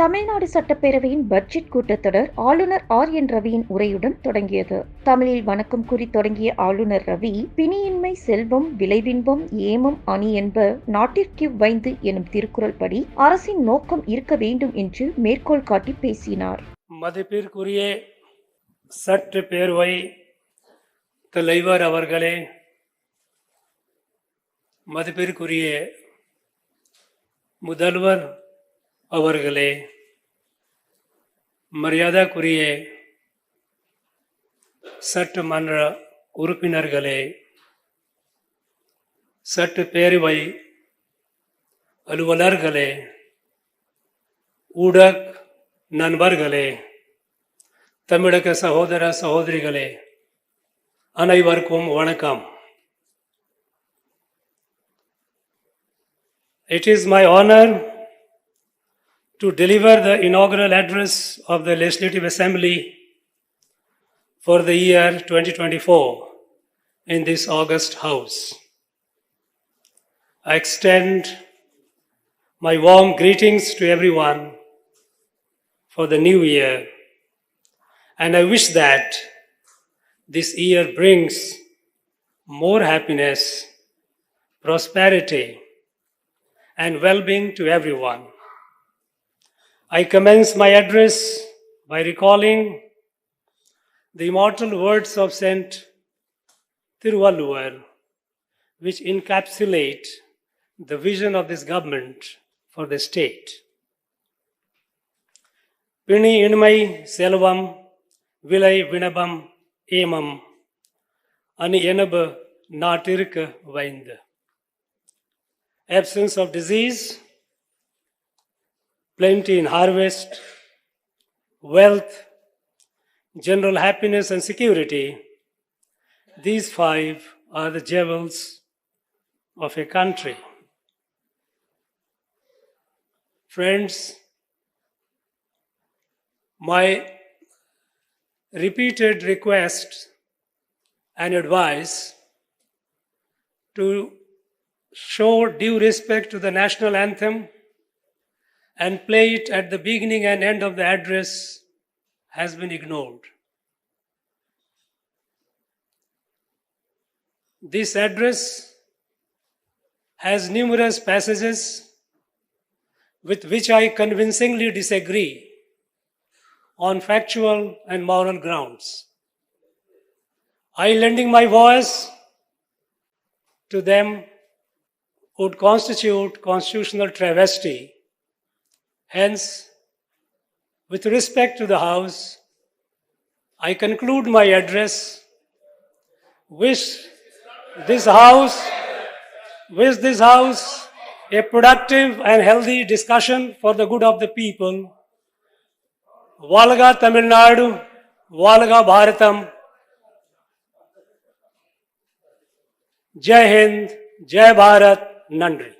தமிழ்நாடு சட்டப்பேரவையின் பட்ஜெட் கூட்டத்தொடர் ஆளுநர் ஆர் என் ரவியின் உரையுடன் தொடங்கியது. தமிழில் வணக்கம் கூறி தொடங்கிய ஆளுநர் ரவி பிணியின்மை செல்வம் விளைவின்பம் ஏமம் அணி என்ப நாட்டிற்கு வைந்து எனும் திருக்குறள் படி அரசின் நோக்கம் இருக்க வேண்டும் என்று மேற்கோள் காட்டி பேசினார். மதிப்பிற்குரிய சற்று தலைவர் அவர்களே மதிப்பிற்குரிய முதல்வர் அவர்களே மரியாதைக்குரிய சட்டமன்ற உறுப்பினர்களே சட்ட பேரவை அலுவலர்களே ஊடக நண்பர்களே தமிழக சகோதர சகோதரிகளே அனைவருக்கும் வணக்கம். It is my honour to deliver the inaugural address of the Legislative Assembly for the year 2024 in this August House. I extend my warm greetings to everyone for the new year, and I wish that this year brings more happiness, prosperity, and well being to everyone. I commence my address by recalling the immortal words of Saint Tiruvalluvar, which encapsulate the vision of this government for the state. பிணி இனிமை செல்வம் விலை வினபம் ஏமம் அணி எனபு நாட்டிற்கு வைந்து absence of disease, plenty in harvest, wealth, general happiness and security. These five are the jewels of a country. Friends, my repeated request and advice to show due respect to the national anthem and play it at the beginning and end of the address has been ignored. This address has numerous passages with which I convincingly disagree on factual and moral grounds. I lending my voice to them would constitute constitutional travesty. Hence, with respect to the House, I conclude my address. Wish this House, wish this House a productive and healthy discussion for the good of the people. Valga Tamil Nadu, Valga Bharatam. Jai Hind, Jai Bharat, Nandri.